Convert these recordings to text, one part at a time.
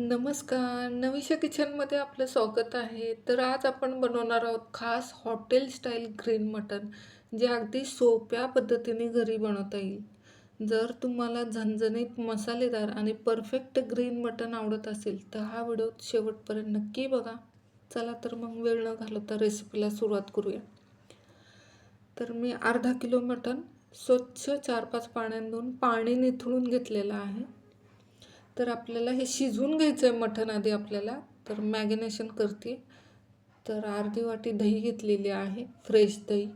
नमस्कार. नवीशा किचनमध्ये आपलं स्वागत आहे. तर आज आपण बनवणार आहोत खास हॉटेल स्टाईल ग्रीन मटन जे अगदी सोप्या पद्धतीने घरी बनवता येईल. जर तुम्हाला झणझणीत मसालेदार आणि परफेक्ट ग्रीन मटन आवडत असेल तर हा व्हिडिओ शेवटपर्यंत नक्की बघा. चला तर मग वेळ न घालवता रेसिपीला सुरुवात करूया. तर मी अर्धा किलो मटन स्वच्छ चार पाच पाण्यात धुवून पाणी निथळून घेतलेलं आहे. तर आपल्याला हे शिजवून घ्यायचं आहे मटण आधी आपल्याला. तर मॅगिनेशन करते. तर अर्धी वाटी दही घेतलेली आहे. फ्रेश दही.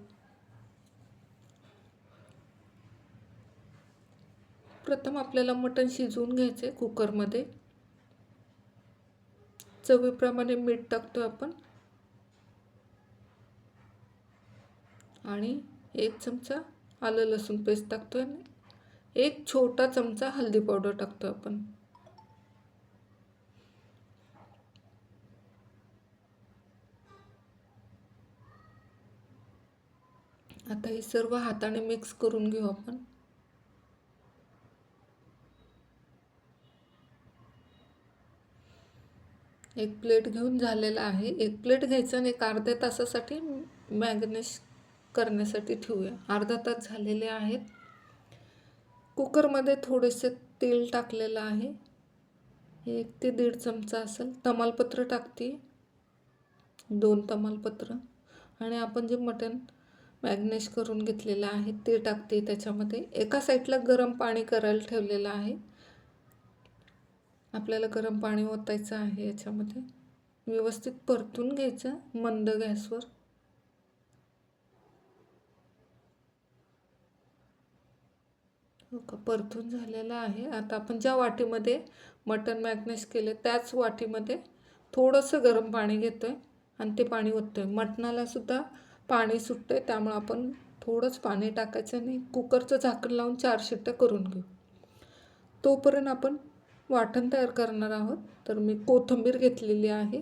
प्रथम आपल्याला मटण शिजवून घ्यायचं आहे कुकरमध्ये. चवीप्रमाणे मीठ टाकतो आपण. आणि एक चमचा आलं लसूण पेस्ट टाकतो आणि एक छोटा चमचा हल्दी पावडर टाकतो आपण. आता हे सर्व हाताने मिक्स करून घेऊ आपण. एक प्लेट घेऊन झालेला आहे. एक प्लेट घ्यायचं आणि एक अर्ध्या तासासाठी मॅग्नेश करण्यासाठी ठेवूया. अर्धा तास झालेले आहेत. कुकरमध्ये थोडेसे तेल टाकलेलं आहे. एक ते दीड चमचा असेल. तमालपत्र टाकते. दोन तमालपत्र. आणि आपण जे मटण मॅग्नेश करून घेतलेलं आहे. ते टाकते त्याच्यामध्ये. एका साईडला गरम पाणी करायला ठेवलेलं आहे. आपल्याला गरम पाणी ओतायचं आहे याच्यामध्ये. व्यवस्थित परतून घ्यायचं. मंद गॅसवर. हो का? परतून झालेलं आहे. आता आपण ज्या वाटीमध्ये मटन मॅग्नेश केले त्याच वाटीमध्ये थोडंसं गरम पाणी घेतो आहे आणि ते पाणी ओततो आहे मटणालासुद्धा पाणी सुटतं आहे त्यामुळं आपण थोडंच पाणी टाकायचं आणि कुकरचं झाकण लावून चार शिट्ट्या करून घेऊ. तोपर्यंत आपण वाटण तयार करणार आहोत. तर मी कोथिंबीर घेतलेली आहे.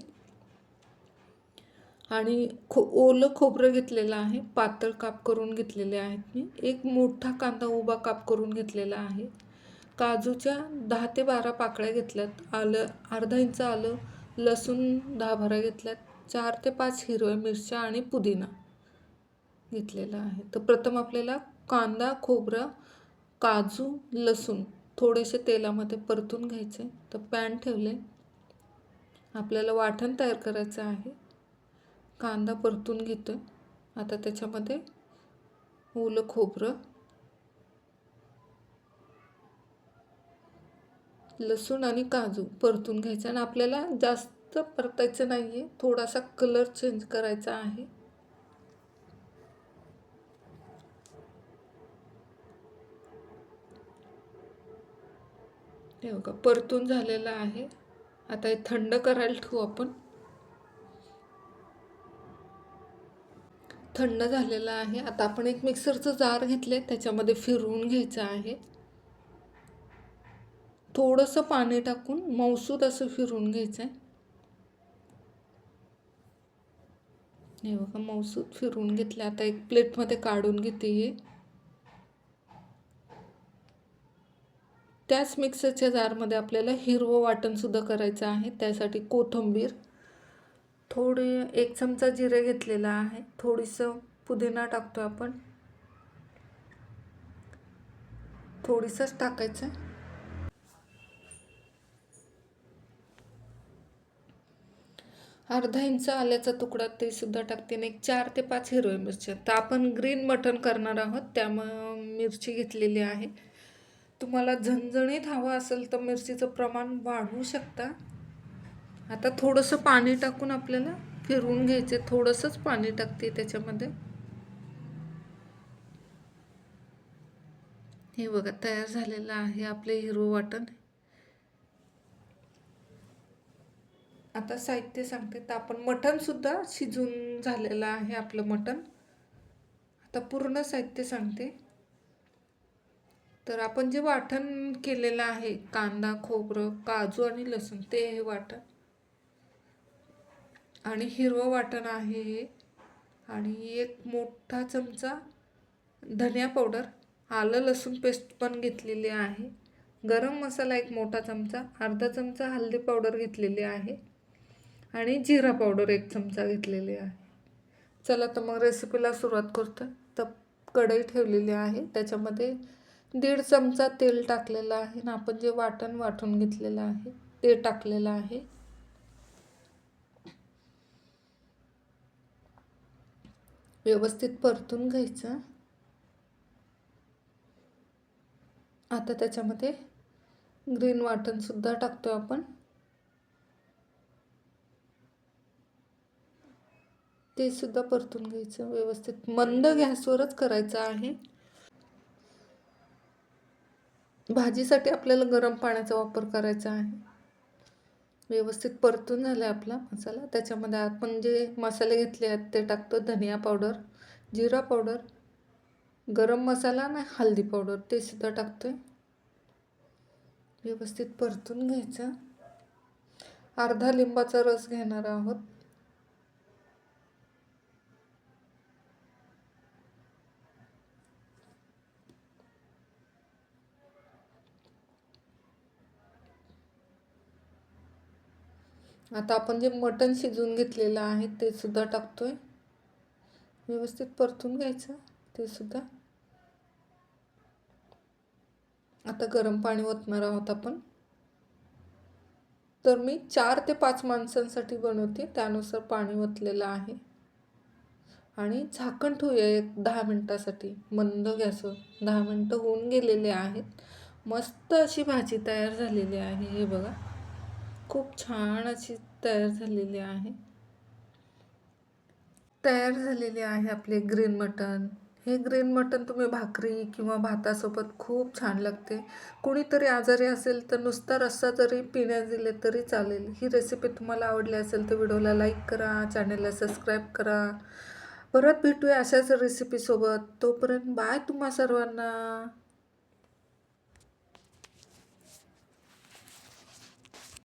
आणि खो ओलं खोबरं घेतलेलं आहे. पातळ काप करून घेतलेले आहेत मी. एक मोठा कांदा उभा काप करून घेतलेला आहे. काजूच्या दहा ते बारा पाकळ्या घेतल्यात. आलं अर्धा इंच आलं लसूण दहा भरा घेतल्यात. चार ते पाच हिरव्या मिरच्या आणि पुदिना. घेतलेला आहे. तर प्रथम आपल्याला कांदा खोबरं काजू लसूण थोडेसे तेलामध्ये परतून घ्यायचे. तर पॅन ठेवले. आपल्याला वाटण तयार करायचं आहे. कांदा परतून घेतो आता त्याच्यामध्ये ओलं खोबरं लसूण आणि काजू परतून घ्यायचं. आणि आपल्याला जास्त परतायचं नाही आहे थोडासा कलर चेंज करायचा आहे. हे बघा हो परतून झालेलं आहे. आता हे थंड करायला ठेवू आपण. थंड झालेलं आहे. आता आपण एक मिक्सरचं जार घेतले त्याच्यामध्ये फिरवून घ्यायचं आहे. थोडंसं पाणी टाकून मौसूद असं फिरवून घ्यायचं आहे हे बघा मौसूद फिरवून घेतले आता एक प्लेटमध्ये काढून घेते हे. त्याच मिक्सरच्या जारमध्ये आपल्याला हिरवं वाटणसुद्धा करायचं आहे. त्यासाठी कोथिंबीर थोडे एक चमचा जिरे घेतलेला आहे. थोडीसं पुदिना टाकतो आपण. थोडीसंच टाकायचं. अर्धा इंच आल्याचा तुकडा ते सुद्धा टाकते आणि एक चार ते पाच हिरव्या मिरच्या. तर आपण ग्रीन मटण करणार आहोत. त्यामुळं मिरची घेतलेली आहे. तुम्हाला झणझणीत हवं असेल तर मिरचीचं प्रमाण वाढवू शकता. आता थोडंसं पाणी टाकून आपल्याला फिरवून घ्यायचे. थोडंसंच पाणी टाकते त्याच्यामध्ये. हे बघा तयार झालेलं आहे आपले हिरो वाटण. आता साहित्य सांगते. तर आपण मटणसुद्धा शिजून झालेलं आहे आपलं मटण. आता पूर्ण साहित्य सांगते. तर आपण जे वाटण केलेलं आहे कांदा खोबरं काजू आणि लसूण ते हे वाटण. आणि हिरवं वाटण आहे हे. आणि एक मोठा चमचा धनिया पावडर आलं लसूण पेस्ट पण घेतलेली आहे. गरम मसाला एक मोठा चमचा अर्धा चमचा हल्दी पावडर घेतलेली आहे. आणि जिरा पावडर एक चमचा घेतलेली आहे. चला तर मग रेसिपीला सुरुवात करतो. तर कढई ठेवलेली आहे. त्याच्यामध्ये दीड चमचा तेल टाकलेलं आहे आणि आपण जे वाटण वाटून घेतलेलं आहे ते टाकलेलं आहे. व्यवस्थित परतून घ्यायचं. आता त्याच्यामध्ये ग्रीन वाटणसुद्धा टाकतो आपण. ते सुद्धा परतून घ्यायचं. व्यवस्थित मंद गॅसवरच करायचं आहे. भाजीसाठी आपल्याला गरम पाण्याचा वापर करायचा आहे. व्यवस्थित परतून झाला आहे आपला मसाला. त्याच्यामध्ये आपण जे मसाले घेतले आहेत ते टाकतो धनिया पावडर जिरा पावडर गरम मसाला आणि हल्दी पावडर. ते सुद्धा आहे व्यवस्थित परतून घ्यायचं. अर्धा लिंबाचा रस घेणार आहोत. आता आपण जे मटण शिजवून घेतलेलं आहे ते सुद्धा टाकतो आहे व्यवस्थित परतून घ्यायचं ते सुद्धा. आता गरम पाणी ओतणार आहोत आपण. तर मी चार ते पाच माणसांसाठी बनवते त्यानुसार पाणी ओतलेलं आहे. आणि झाकण ठेवूया एक दहा मिनटासाठी. मंद गॅसवर. दहा मिनटं होऊन गेलेले आहेत. मस्त अशी भाजी तयार झालेली आहे हे बघा. खूप छान अशी तयार झालेली आहे. तयार झालेली आहे आपले ग्रीन मटन हे ग्रीन मटन तुम्ही भाकरी किंवा भातासोबत खूप छान लागते. कुणीतरी आजारी असेल तर नुसता रस्सा जरी पिण्यास दिले तरी चालेल. ही रेसिपी तुम्हाला आवडली असेल तर व्हिडिओला लाईक करा चॅनलला सबस्क्राईब करा. परत भेटूया अशाच रेसिपीसोबत तोपर्यंत बाय तुम्हा सर्वांना.